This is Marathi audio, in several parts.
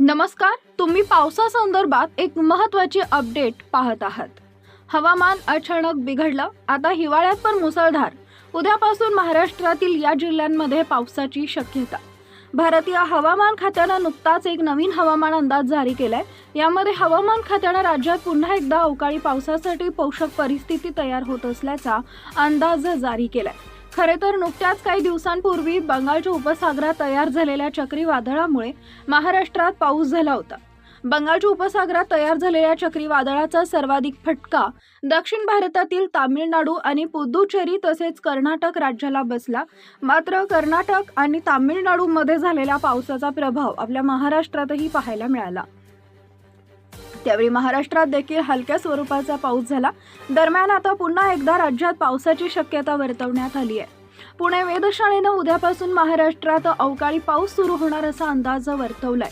नमस्कार तुम्ही पावसासंदर्भात एक महत्त्वाची अपडेट पाहत आहात. हवामान अचानक बिघडलं आता हिवाळ्यात पण मुसळधार. उद्यापासून महाराष्ट्रातील या जिल्ह्यांमध्ये पावसाची शक्यता. भारतीय हवामान खात्यानं नुकताच एक नवीन हवामान अंदाज जारी केलाय. यामध्ये हवामान खात्यानं राज्यात पुन्हा एकदा अवकाळी पावसासाठी पोषक परिस्थिती तयार होत असल्याचा अंदाज जारी केलाय. खरे तर नुकत्याच काही दिवसांपूर्वी बंगालच्या उपसागरात तयार झालेल्या चक्रीवादळामुळे महाराष्ट्रात पाऊस झाला होता. बंगालच्या उपसागरात तयार झालेल्या चक्रीवादळाचा सर्वाधिक फटका दक्षिण भारतातील तामिळनाडू आणि पुदुचेरी तसेच कर्नाटक राज्याला बसला. मात्र कर्नाटक आणि तामिळनाडूमध्ये झालेल्या पावसाचा प्रभाव आपल्या महाराष्ट्रातही पाहायला मिळाला. त्यावेळी महाराष्ट्रात देखील हलक्या स्वरूपाचा पाऊस झाला. दरम्यान आता पुन्हा एकदा राज्यात पावसाची शक्यता वर्तवण्यात आली आहे. पुणे वेधशाळेनं उद्यापासून महाराष्ट्रात अवकाळी पाऊस सुरू होणार असा अंदाज वर्तवलाय.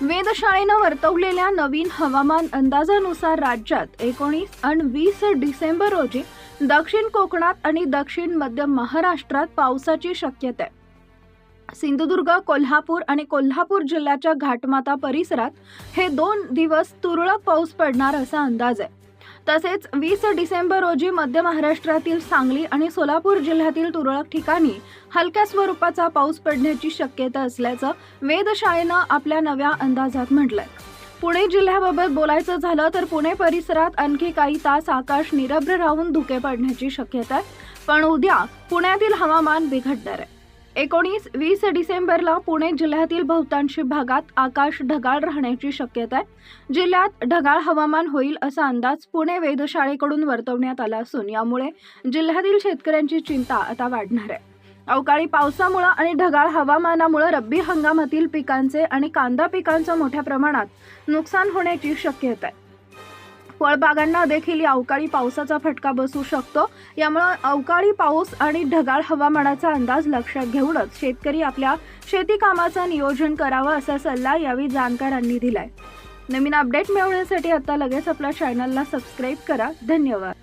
वेधशाळेनं वर्तवलेल्या नवीन हवामान अंदाजानुसार राज्यात एकोणीस आणि वीस डिसेंबर रोजी दक्षिण कोकणात आणि दक्षिण मध्य महाराष्ट्रात पावसाची शक्यता आहे. सिंधुदुर्ग कोल्हापूर आणि कोल्हापूर जिल्ह्याच्या घाटमाता परिसरात हे दोन दिवस तुरळक पाऊस पडणार असा अंदाज आहे. तसेच वीस डिसेंबर रोजी मध्य महाराष्ट्रातील सांगली आणि सोलापूर जिल्ह्यातील तुरळक ठिकाणी हलक्या स्वरूपाचा पाऊस पडण्याची शक्यता असल्याचं वेधशाळेनं आपल्या नव्या अंदाजात म्हटलंय. पुणे जिल्ह्याबाबत बोलायचं झालं तर पुणे परिसरात आणखी काही तास आकाश निरभ्र राहून धुके पडण्याची शक्यता आहे. पण उद्या पुण्यातील हवामान बिघडणार आहे. एकोणीस वीस डिसेंबरला पुणे जिल्ह्यातील बहुतांशी भागात आकाश ढगाळ राहण्याची शक्यता आहे. जिल्ह्यात ढगाळ हवामान होईल असा अंदाज पुणे वेधशाळेकडून वर्तवण्यात आला असून यामुळे जिल्ह्यातील शेतकऱ्यांची चिंता आता वाढणार आहे. अवकाळी पावसामुळं आणि ढगाळ हवामानामुळे रब्बी हंगामातील पिकांचे आणि कांदा पिकांचं मोठ्या प्रमाणात नुकसान होण्याची शक्यता आहे. फळबागांना देखील या अवकाळी पावसाचा फटका बसू शकतो. यामुळे अवकाळी पाऊस आणि ढगाळ हवामानाचा अंदाज लक्षात घेऊनच शेतकरी आपल्या शेती कामाचं नियोजन करावं असा सल्ला यावेळी जाणकारांनी दिलाय. नवीन अपडेट मिळवण्यासाठी आता लगेच आपल्या चॅनलला सबस्क्राईब करा. धन्यवाद.